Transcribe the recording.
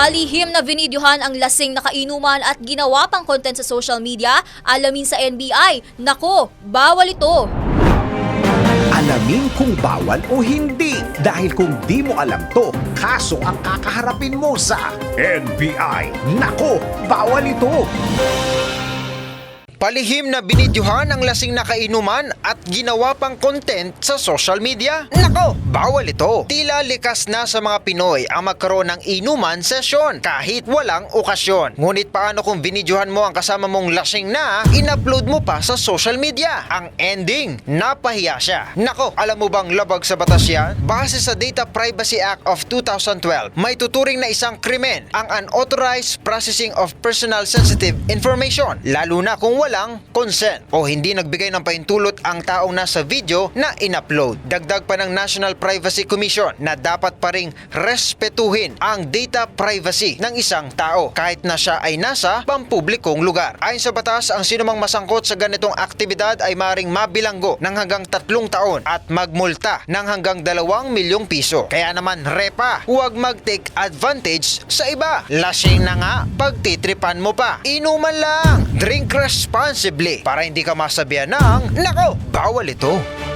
Palihim na vinidyohan ang lasing na kainuman at ginawa pang content sa social media, alamin sa NBI. Nako, bawal ito. Alamin kung bawal o hindi. Dahil kung di mo alam to, kaso ang kakaharapin mo sa NBI. Nako, bawal ito. Palihim na binidyohan ang lasing na kainuman at ginawa pang content sa social media? Nako, bawal ito. Tila likas na sa mga Pinoy ang magkaroon ng inuman session kahit walang okasyon. Ngunit paano kung binidyohan mo ang kasama mong lasing na, in-upload mo pa sa social media? Ang ending, napahiya siya. Nako, alam mo bang labag sa batas yan? Base sa Data Privacy Act of 2012, may tuturing na isang krimen ang unauthorized processing of personal sensitive information, lalo na kung walang consent o hindi nagbigay ng paintulot ang taong nasa video na in-upload. Dagdag pa ng National Privacy Commission na dapat pa ring respetuhin ang data privacy ng isang tao kahit na siya ay nasa pampublikong lugar. Ayon sa batas, ang sinumang masangkot sa ganitong aktibidad ay maring mabilanggo ng hanggang tatlong taon at magmulta ng hanggang dalawang milyong piso. Kaya naman, repa, huwag mag-take advantage sa iba. Lasing na nga, pagtitripan mo pa. Inuman lang. Drink responsibly para hindi ka masabihan ng, nako, bawal ito.